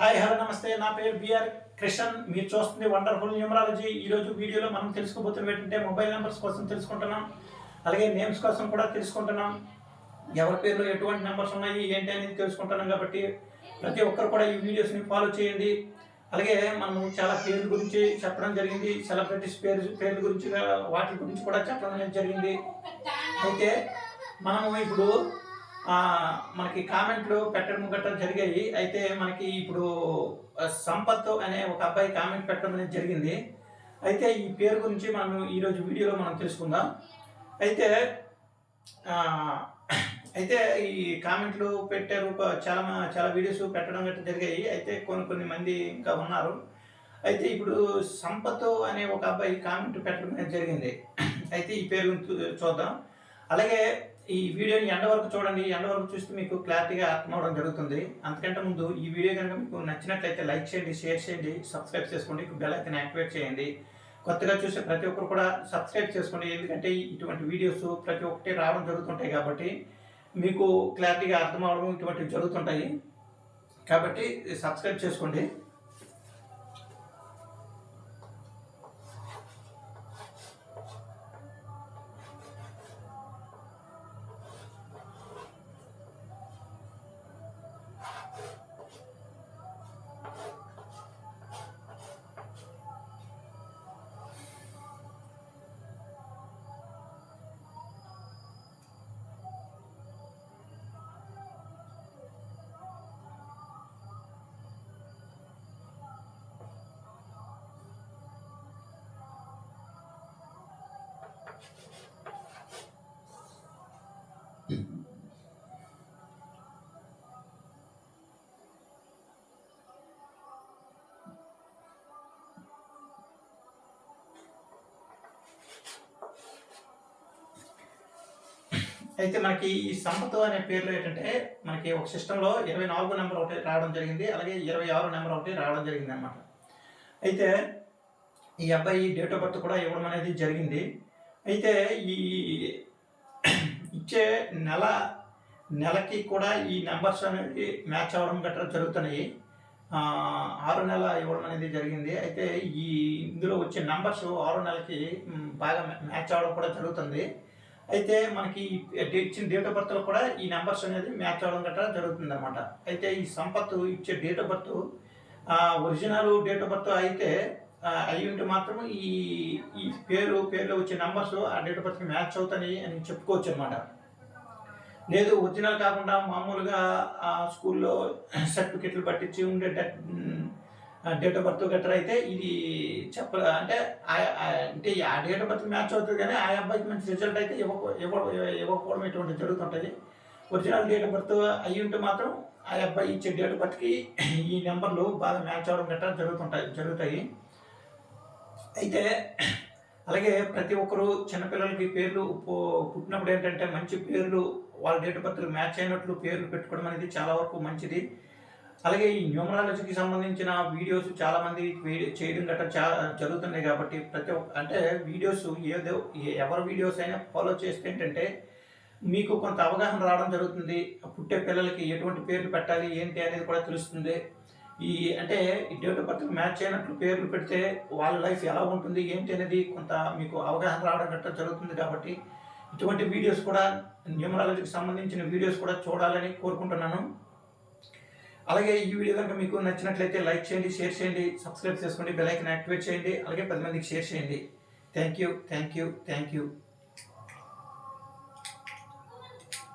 Hi hello నమస్తే. నా పేరు బిఆర్ క్రిషన్ మీరు చూస్తుంది వండర్ఫుల్ న్యూమరాలజీ. ఈరోజు వీడియోలో మనం తెలుసుకోబోతున్న ఏంటంటే మొబైల్ నెంబర్స్ కోసం తెలుసుకుంటున్నాం. అలాగే నేమ్స్ కోసం కూడా తెలుసుకుంటున్నాం. ఎవరి పేరులో ఎటువంటి నెంబర్స్ ఉన్నాయి ఏంటి అనేది తెలుసుకుంటున్నాం కాబట్టి ప్రతి ఒక్కరు కూడా ఈ వీడియోస్ని ఫాలో చేయండి. అలాగే మనము చాలా పేర్ల గురించి చెప్పడం జరిగింది. సెలబ్రిటీస్ పేరు పేర్ల గురించి వాటి గురించి కూడా చెప్పడం అనేది జరిగింది. అయితే మనము ఇప్పుడు మనకి కామెంట్లు పెట్టడం గట్రా జరిగాయి. అయితే మనకి ఇప్పుడు సంపత్ అనే ఒక అబ్బాయి కామెంట్ పెట్టడం అనేది జరిగింది. అయితే ఈ పేరు గురించి మనం ఈరోజు వీడియోలో మనం తెలుసుకుందాం. అయితే అయితే ఈ కామెంట్లు పెట్టారు చాలా మ- చాలా వీడియోస్ పెట్టడం గట్రా జరిగాయి. అయితే కొన్ని కొన్ని మంది ఇంకా ఉన్నారు. అయితే ఇప్పుడు సంపత్ అనే ఒక అబ్బాయి కామెంట్ పెట్టడం అనేది జరిగింది. అయితే ఈ పేరు చూద్దాం. అలాగే ఈ వీడియోని ఎండ వరకు చూడండి. ఎండ వరకు చూస్తే మీకు క్లారిటీగా అర్థమవడం జరుగుతుంది. అంతకంటే ముందు ఈ వీడియో కనుక మీకు నచ్చినట్లయితే లైక్ చేయండి షేర్ చేయండి సబ్స్క్రైబ్ చేసుకోండి బెల్ ఐకన్ యాక్టివేట్ చేయండి. కొత్తగా చూసే ప్రతి ఒక్కరు కూడా సబ్స్క్రైబ్ చేసుకోండి. ఎందుకంటే ఇటువంటి వీడియోస్ ప్రతి ఒక్కటి రావడం జరుగుతుంటాయి కాబట్టి మీకు క్లారిటీగా అర్థం అవడం ఇటువంటివి జరుగుతుంటాయి. కాబట్టి సబ్స్క్రైబ్ చేసుకోండి. అయితే మనకి ఈ సంపత్ అనే పేర్లు ఏంటంటే మనకి ఒక సిస్టంలో ఇరవై నాలుగు నెంబర్ ఒకటి రావడం జరిగింది అలాగే ఇరవై ఆరు నెంబర్ ఒకటి రావడం జరిగింది అనమాట అయితే ఈ అబ్బాయి డేట్ ఆఫ్ బర్త్ కూడా ఇవ్వడం అనేది జరిగింది. అయితే ఈ ఇచ్చే నెల నెలకి కూడా ఈ నెంబర్స్ అనేది మ్యాచ్ అవ్వడం గట్రా జరుగుతున్నాయి. ఆరు నెల ఇవ్వడం అనేది జరిగింది. అయితే ఈ ఇందులో వచ్చే నెంబర్స్ ఆరు నెలకి బాగా మ్యాచ్ అవ్వడం కూడా జరుగుతుంది. అయితే మనకి ఇచ్చిన డేట్ ఆఫ్ బర్త్లో కూడా ఈ నెంబర్స్ అనేది మ్యాచ్ అవ్వడం గట్రా జరుగుతుంది అనమాట అయితే ఈ సంపత్తు ఇచ్చే date of birth original date of birth అయితే అయి ఉంటే మాత్రం ఈ ఈ పేరు పేరులో వచ్చే నెంబర్స్ ఆ డేట్ మ్యాచ్ అవుతాయి అని చెప్పుకోవచ్చు అనమాట లేదు ఒరిజినల్ కాకుండా మామూలుగా ఆ స్కూల్లో సర్టిఫికెట్లు పట్టించి ఉండే డేట్ ఆఫ్ బర్త్ గట్రా అయితే ఇది చెప్ప అంటే అంటే ఆ డేట్ ఆఫ్ బర్త్ మ్యాచ్ అవుతుంది కానీ ఆ అబ్బాయికి మంచి రిజల్ట్ అయితే ఇవ్వక ఇవ్వ ఇవ్వకపోవడం ఇటువంటి జరుగుతుంటుంది. ఒరిజినల్ డేట్ ఆఫ్ బర్త్ అయ్యి ఉంటే మాత్రం ఆ అబ్బాయి ఇచ్చే డేట్ ఆఫ్ బర్త్కి ఈ నెంబర్లు బాగా మ్యాచ్ అవ్వడం గట్రా జరుగుతుంటాయి జరుగుతాయి. అయితే అలాగే ప్రతి ఒక్కరు చిన్నపిల్లలకి పేర్లు పుట్టినప్పుడు ఏంటంటే మంచి పేర్లు వాళ్ళ డేట్ ఆఫ్ బర్త్లు మ్యాచ్ అయినట్లు పేర్లు పెట్టుకోవడం అనేది చాలా వరకు మంచిది. అలాగే ఈ న్యూమరాలజీకి సంబంధించిన వీడియోస్ చాలామంది చేయడం గట్రా చాలా జరుగుతున్నాయి కాబట్టి ప్రతి ఒక్క అంటే వీడియోస్ ఏదో ఎవరి వీడియోస్ అయినా ఫాలో చేస్తే ఏంటంటే మీకు కొంత అవగాహన రావడం జరుగుతుంది. పుట్టే పిల్లలకి ఎటువంటి పేర్లు పెట్టాలి ఏంటి అనేది కూడా తెలుస్తుంది. ఈ అంటే ఈ డేట్ ఆఫ్ బర్త్ మ్యాచ్ అయినట్లు పేర్లు పెడితే వాళ్ళ లైఫ్ ఎలా ఉంటుంది ఏంటి అనేది కొంత మీకు అవగాహన రావడం గట్రా జరుగుతుంది కాబట్టి ఇటువంటి వీడియోస్ కూడా న్యూమరాలజీకి సంబంధించిన వీడియోస్ కూడా చూడాలని కోరుకుంటున్నాను. అలాగే ఈ వీడియో కనుక మీకు నచ్చినట్లయితే లైక్ చేయండి షేర్ చేయండి సబ్స్క్రైబ్ చేసుకోండి బెల్ ఐకన్ యాక్టివేట్ చేయండి అలాగే పది మందికి షేర్ చేయండి. Thank you thank you thank you.